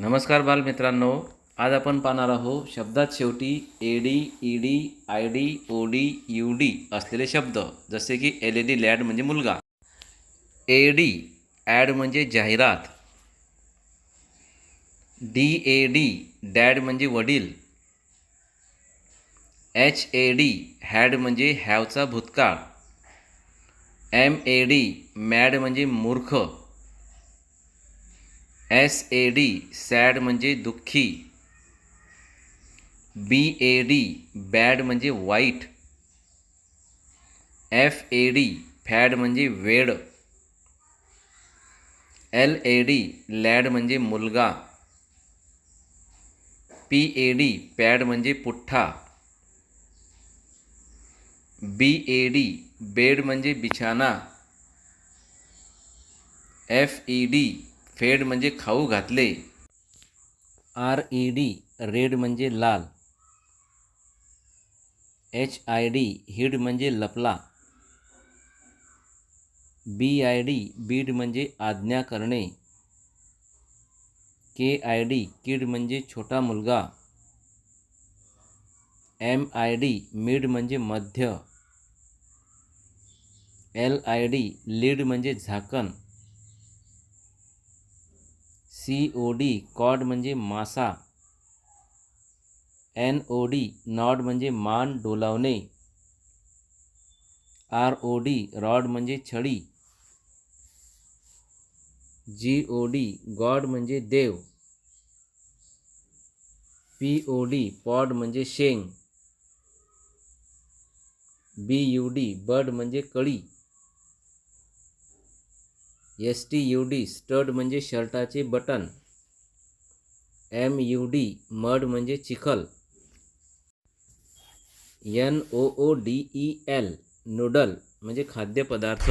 नमस्कार बालमित्रांनो. आज आपण पाहणार आहोत शब्दात शेवटी A D E D I D O D U D असलेले शब्द. जसे की एल ई डी लॅड म्हणजे मुलगा. ए डी ॲड म्हणजे जाहिरात. डी ए डी डॅड म्हणजे वडील. एच ए डी हॅड म्हणजे हॅवचा भूतकाळ. एम ए डी मॅड म्हणजे मूर्ख. एस ए डी सॅड म्हणजे दुःखी. बी ए डी बॅड म्हणजे वाईट. एफ़ ए डी फॅड म्हणजे वेड. एल ए डी लॅड म्हणजे मुलगा. पी ए डी पॅड म्हणजे पुठ्ठा. बी ए डी बेड म्हणजे बिछाना. एफ़ ई डी फेड म्हणजे खाऊ घातले. आर ई डी रेड म्हणजे लाल. एच आय डी हिड म्हणजे लपला. बी आय डी बीड म्हणजे आज्ञा करणे. के आय डी किड म्हणजे छोटा मुलगा. एम आय डी मिड म्हणजे मध्य. एल आय डी लीड म्हणजे झाकण. सी ओ डी कॉड म्हणजे मासा. एन ओ डी नॉड म्हणजे मान डोलावणे. आर ओ डी रॉड म्हणजे छडी. जी ओ डी गॉड म्हणजे देव. पी ओ डी पॉड म्हणजे शेंग. बी यू डी बड म्हणजे कळी. S T U D stud म्हणजे शर्टाचे button. M U D mud म्हणजे चिखल. N O O D E L noodle म्हणजे खाद्यपदार्थ.